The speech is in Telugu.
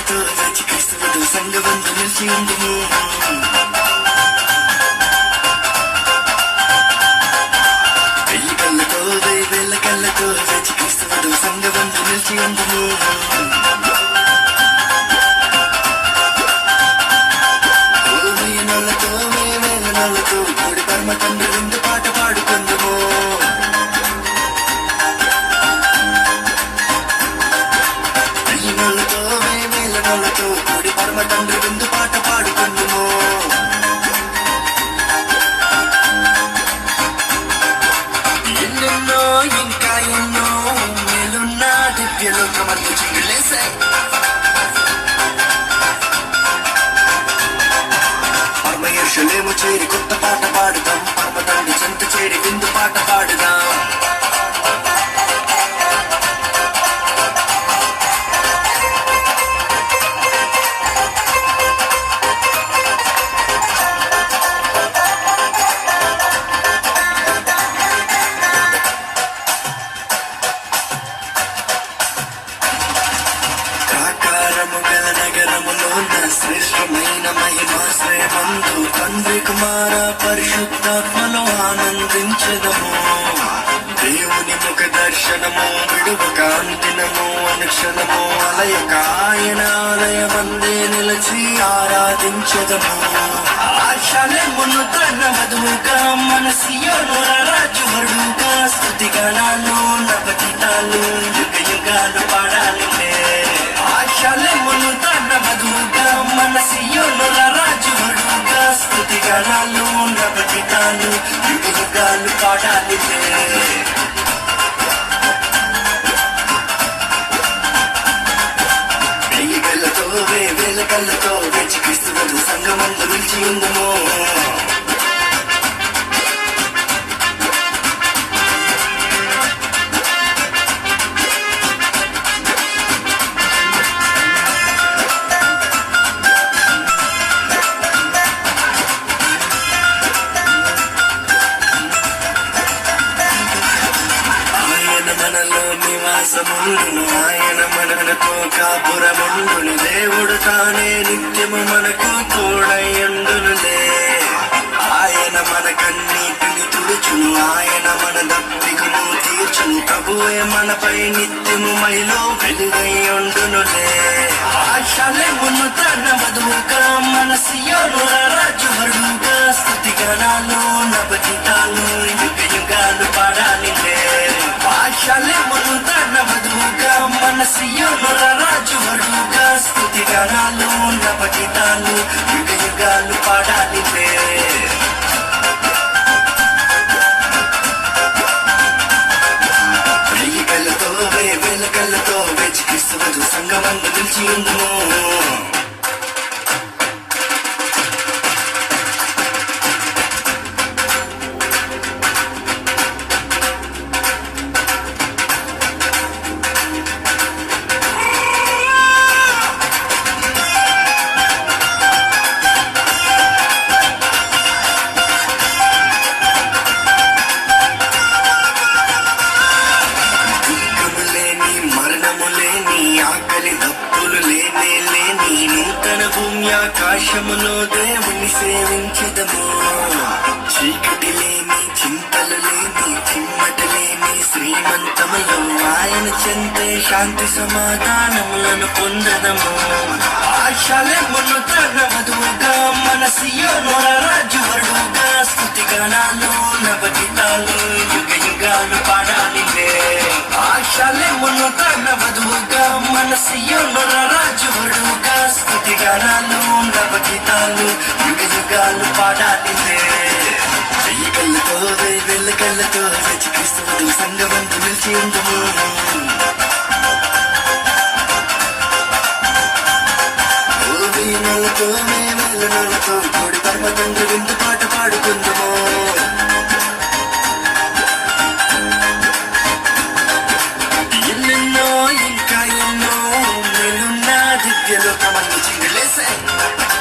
ಧ್ಯಾನದ ರಾಜಿ ಕ್ರಿಸ್ತವದ ಸಂಘವೊಂದು ನಿಲ್ಸಿಯುಂಡುನು వెయ్యి కళ్ళతో వెయ్యి వేల కళ్ళతో రచి క్రిస్తవదు సంఘవొందు నిల్చియుండును భూమి నలతో మే వేల కూడి పరమ తండ్రి తండ్రి విందు పాట పాడుకుందుము ఎన్నెన్నో ఇంకా ఎన్నో మేలున్న దివ్యలోకమందు చిందులేశాయి పరమయర్షులేము చేరి కొత్త పాట పాడుతాం. కుమార పరిశుద్ధాత్మను ఆనందించదము. దేవుని ముఖ దర్శనము విడువ కాంతినము అనుక్షణము అలయక ఆయన ఆలయమందే నిలచి ఆరాధించదము. ఆశాలెమును తన వధువుగా మనసియోను రాజు వరుడుగా స్థుతిగణాలు నవతితాలు వరుడుగా స్థుతిగణాలు నవతితాలు యుగ యుగాలు పాడాలి వెయ్యి కళ్ళతో వే వేల కళ్ళతో వేచి క్రీస్తువుడు సంగమందు నిలిచి ఉందమో. నివాసముండును ఆయన మనకు కాపురముండును దేవుడు తానే నిత్యము మనకు తోడయ్యుండునులే ఆయన మన కన్నీటిని తుడుచును ఆయన మన దప్పికను తీర్చును. ప్రభువే మనపై నిత్యము మైలో వెలుగై ఉండునులే ఆశలెమును తన వధువుగా మన సియోను రాజు వరుడుగా స్థుతి గణాలు నవజితాలు రాగాలు యుగాలు పాడాలిలే వెయ్యి కళ్ళతో వెయ్యి వేల కళ్ళతో నిలిచి ఆకలి లేనే లేని నూతన భూమి ఆకాశములో దేవుని సేవించదము. చీకటి లేని చింతలు లేని చిమ్మట లేని శ్రీమంతములో ఆయన చెందే శాంతి సమాధానములను పొందదము. ఆశలమును తన వధువుగా మన సియోను రాజు వరుడుగా స్థుతి గణాలు నవజితాలు యుగ యుగాలు పాడాలి ఆశలమును తన మన సియోను రాజు ఎన్నెన్నో